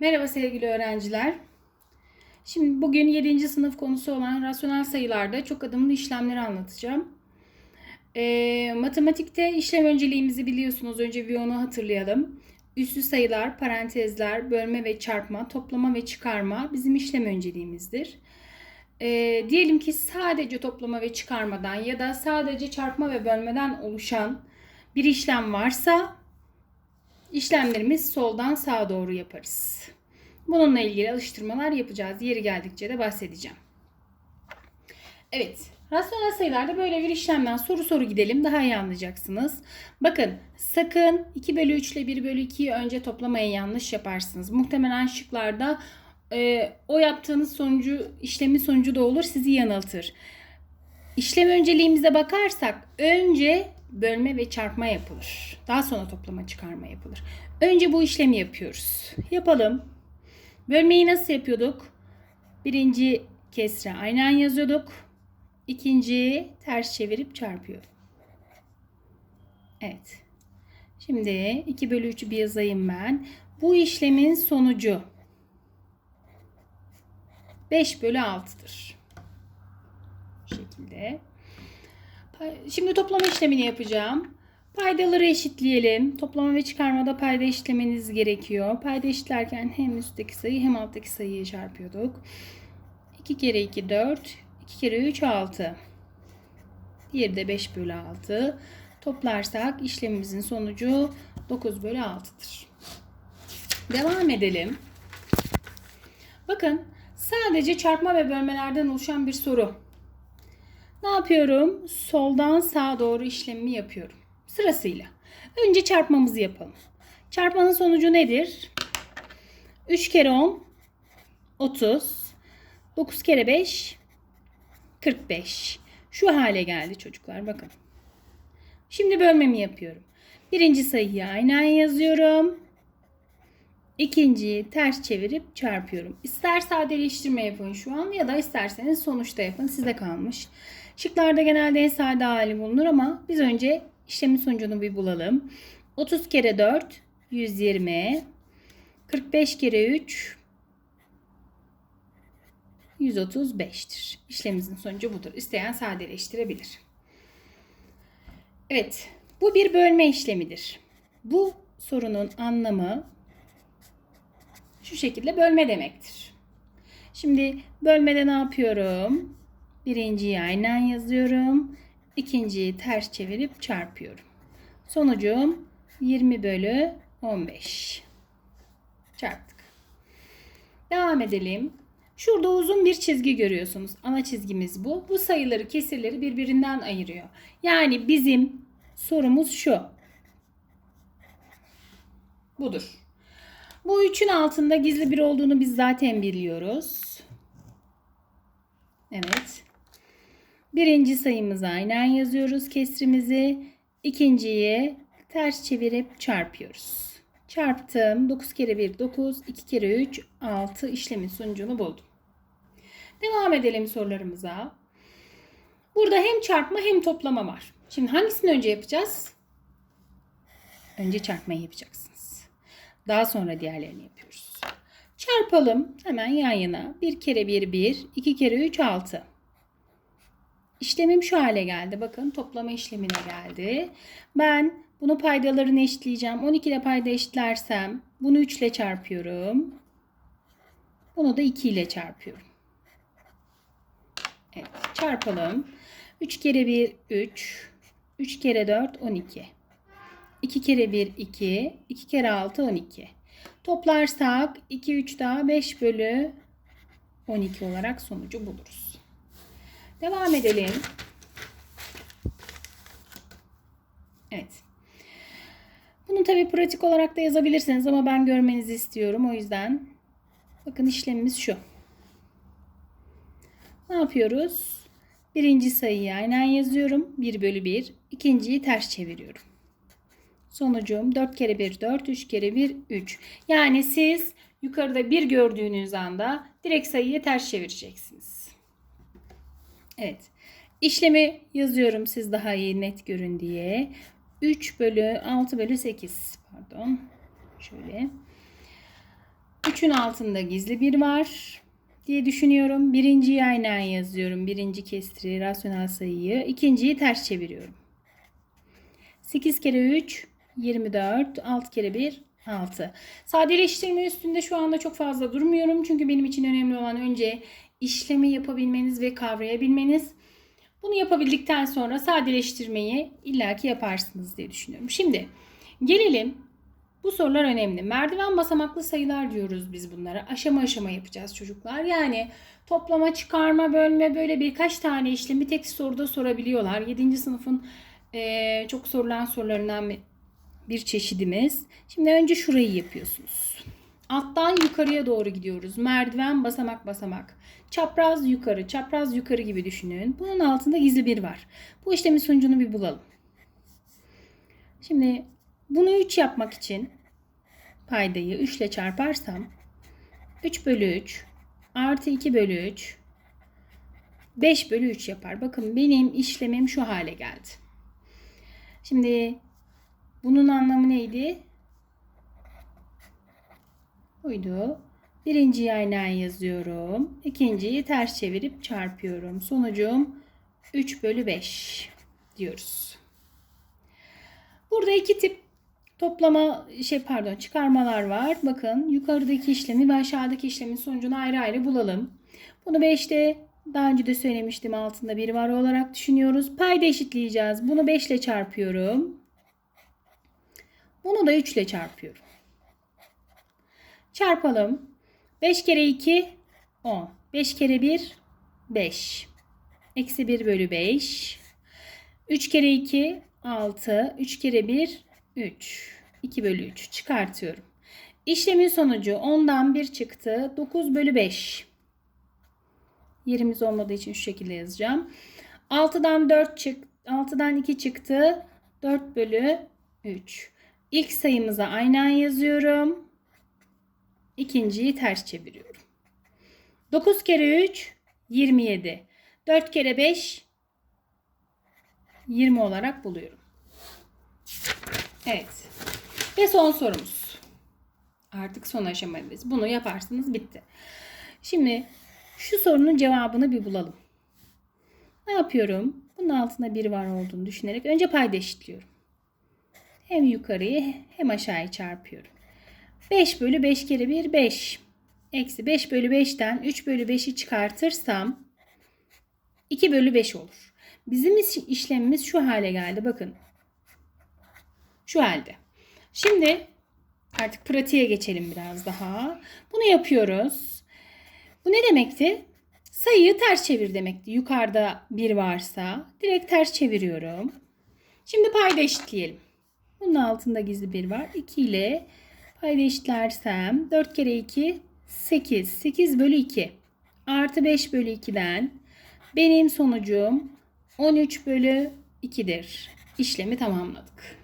Merhaba sevgili öğrenciler. Şimdi bugün 7. sınıf konusu olan rasyonel sayılarda çok adımlı işlemleri anlatacağım. Ee, matematikte işlem önceliğimizi biliyorsunuz. Önce bir onu hatırlayalım. Üslü sayılar, parantezler, bölme ve çarpma, toplama ve çıkarma bizim işlem önceliğimizdir. Ee, diyelim ki sadece toplama ve çıkarmadan ya da sadece çarpma ve bölmeden oluşan bir işlem varsa İşlemlerimiz soldan sağa doğru yaparız. Bununla ilgili alıştırmalar yapacağız. Yeri geldikçe de bahsedeceğim. Evet. Rasyonel sayılarda böyle bir işlemden soru soru gidelim. Daha iyi anlayacaksınız. Bakın sakın 2 bölü 3 ile 1 bölü 2'yi önce toplamayı yanlış yaparsınız. Muhtemelen şıklarda e, o yaptığınız sonucu işlemin sonucu da olur sizi yanıltır. İşlem önceliğimize bakarsak önce bölme ve çarpma yapılır. Daha sonra toplama çıkarma yapılır. Önce bu işlemi yapıyoruz. Yapalım. Bölmeyi nasıl yapıyorduk? Birinci kesre aynen yazıyorduk. İkinciyi ters çevirip çarpıyorduk. Evet. Şimdi 2 bölü 3'ü bir yazayım ben. Bu işlemin sonucu 5 bölü 6'dır. Bu şekilde. Şimdi toplama işlemini yapacağım. Paydaları eşitleyelim. Toplama ve çıkarmada payda eşitlemeniz gerekiyor. Payda eşitlerken hem üstteki sayı hem alttaki sayıyı çarpıyorduk. 2 kere 2 4. 2 kere 3 6. Diğeri de 5 bölü 6. Toplarsak işlemimizin sonucu 9 bölü 6'dır. Devam edelim. Bakın sadece çarpma ve bölmelerden oluşan bir soru. Ne yapıyorum? Soldan sağa doğru işlemimi yapıyorum. Sırasıyla. Önce çarpmamızı yapalım. Çarpmanın sonucu nedir? 3 kere 10 30. 9 kere 5 45. Şu hale geldi çocuklar bakın. Şimdi bölmemi yapıyorum. Birinci sayıyı aynen yazıyorum. İkinciyi ters çevirip çarpıyorum. İster sadeleştirme yapın şu an ya da isterseniz sonuçta yapın. Size kalmış. Şıklarda genelde en hali bulunur ama biz önce işlemin sonucunu bir bulalım. 30 kere 4 120 45 kere 3 135'tir. İşlemimizin sonucu budur. İsteyen sadeleştirebilir. Evet, bu bir bölme işlemidir. Bu sorunun anlamı şu şekilde bölme demektir. Şimdi bölmede ne yapıyorum? Birinciyi aynen yazıyorum. İkinciyi ters çevirip çarpıyorum. Sonucum 20 bölü 15. Çarptık. Devam edelim. Şurada uzun bir çizgi görüyorsunuz. Ana çizgimiz bu. Bu sayıları, kesirleri birbirinden ayırıyor. Yani bizim sorumuz şu. Budur. Bu üçün altında gizli bir olduğunu biz zaten biliyoruz. Evet. Birinci sayımızı aynen yazıyoruz kesrimizi. İkinciyi ters çevirip çarpıyoruz. Çarptım. 9 kere 1 9, 2 kere 3 6 işlemin sonucunu buldum. Devam edelim sorularımıza. Burada hem çarpma hem toplama var. Şimdi hangisini önce yapacağız? Önce çarpmayı yapacaksınız. Daha sonra diğerlerini yapıyoruz. Çarpalım hemen yan yana. 1 kere 1 1, 2 kere 3 6. İşlemim şu hale geldi. Bakın toplama işlemine geldi. Ben bunu paydalarını eşitleyeceğim. 12 ile payda eşitlersem bunu 3 ile çarpıyorum. Bunu da 2 ile çarpıyorum. Evet çarpalım. 3 kere 1 3. 3 kere 4 12. 2 kere 1 2. 2 kere 6 12. Toplarsak 2 3 daha 5 bölü 12 olarak sonucu buluruz. Devam edelim. Evet. Bunu tabi pratik olarak da yazabilirsiniz ama ben görmenizi istiyorum. O yüzden bakın işlemimiz şu. Ne yapıyoruz? Birinci sayıyı aynen yazıyorum. 1 bölü 1. İkinciyi ters çeviriyorum. Sonucum 4 kere 1 4, 3 kere 1 3. Yani siz yukarıda 1 gördüğünüz anda direkt sayıyı ters çevireceksiniz. Evet. İşlemi yazıyorum siz daha iyi net görün diye. 3 bölü 6 bölü 8 pardon. Şöyle. 3'ün 3'ün altında gizli bir var diye düşünüyorum. Birinciyi aynen yazıyorum. Birinci kestiri rasyonel sayıyı. İkinciyi ters çeviriyorum. 8 kere 3 24. 6 kere 1 6. Sadeleştirme üstünde şu anda çok fazla durmuyorum. Çünkü benim için önemli olan önce işlemi yapabilmeniz ve kavrayabilmeniz. Bunu yapabildikten sonra sadeleştirmeyi illaki yaparsınız diye düşünüyorum. Şimdi gelelim bu sorular önemli. Merdiven basamaklı sayılar diyoruz biz bunlara. Aşama aşama yapacağız çocuklar. Yani toplama, çıkarma, bölme böyle birkaç tane işlemi tek soruda sorabiliyorlar. 7. sınıfın çok sorulan sorularından bir- çeşidimiz. Şimdi önce şurayı yapıyorsunuz. Alttan yukarıya doğru gidiyoruz. Merdiven, basamak, basamak. Çapraz yukarı, çapraz yukarı gibi düşünün. Bunun altında gizli bir var. Bu işlemin sonucunu bir bulalım. Şimdi bunu 3 yapmak için paydayı 3 ile çarparsam 3 bölü 3 artı 2 bölü 3 5 bölü 3 yapar. Bakın benim işlemim şu hale geldi. Şimdi bunun anlamı neydi? Buydu. Birinciyi aynen yazıyorum. İkinciyi ters çevirip çarpıyorum. Sonucum 3 bölü 5 diyoruz. Burada iki tip toplama şey pardon çıkarmalar var. Bakın yukarıdaki işlemi ve aşağıdaki işlemin sonucunu ayrı ayrı bulalım. Bunu 5'te daha önce de söylemiştim altında bir var olarak düşünüyoruz. Payda eşitleyeceğiz. Bunu 5 ile çarpıyorum. Bunu da 3 ile çarpıyorum. Çarpalım. 5 kere 2 10. 5 kere 1 5. Eksi 1 bölü 5. 3 kere 2 6. 3 kere 1 3. 2 bölü 3 çıkartıyorum. İşlemin sonucu 10'dan 1 çıktı. 9 bölü 5. Yerimiz olmadığı için şu şekilde yazacağım. 6'dan 4 çık 6'dan 2 çıktı. 4 bölü 3. İlk sayımıza aynen yazıyorum. İkinciyi ters çeviriyorum. 9 kere 3 27. 4 kere 5 20 olarak buluyorum. Evet. Ve son sorumuz. Artık son aşamadayız. Bunu yaparsınız bitti. Şimdi şu sorunun cevabını bir bulalım. Ne yapıyorum? Bunun altında bir var olduğunu düşünerek önce payda eşitliyorum. Hem yukarıyı hem aşağıyı çarpıyorum. 5 bölü 5 kere 1 5. Eksi 5 bölü 5'ten 3 bölü 5'i çıkartırsam 2 bölü 5 olur. Bizim iş- işlemimiz şu hale geldi. Bakın. Şu halde. Şimdi artık pratiğe geçelim biraz daha. Bunu yapıyoruz. Bu ne demekti? Sayıyı ters çevir demekti. Yukarıda bir varsa direkt ters çeviriyorum. Şimdi payda eşitleyelim. Bunun altında gizli bir var. 2 ile payda eşitlersem 4 kere 2 8. 8 bölü 2. Artı 5 bölü 2'den benim sonucum 13 bölü 2'dir. İşlemi tamamladık.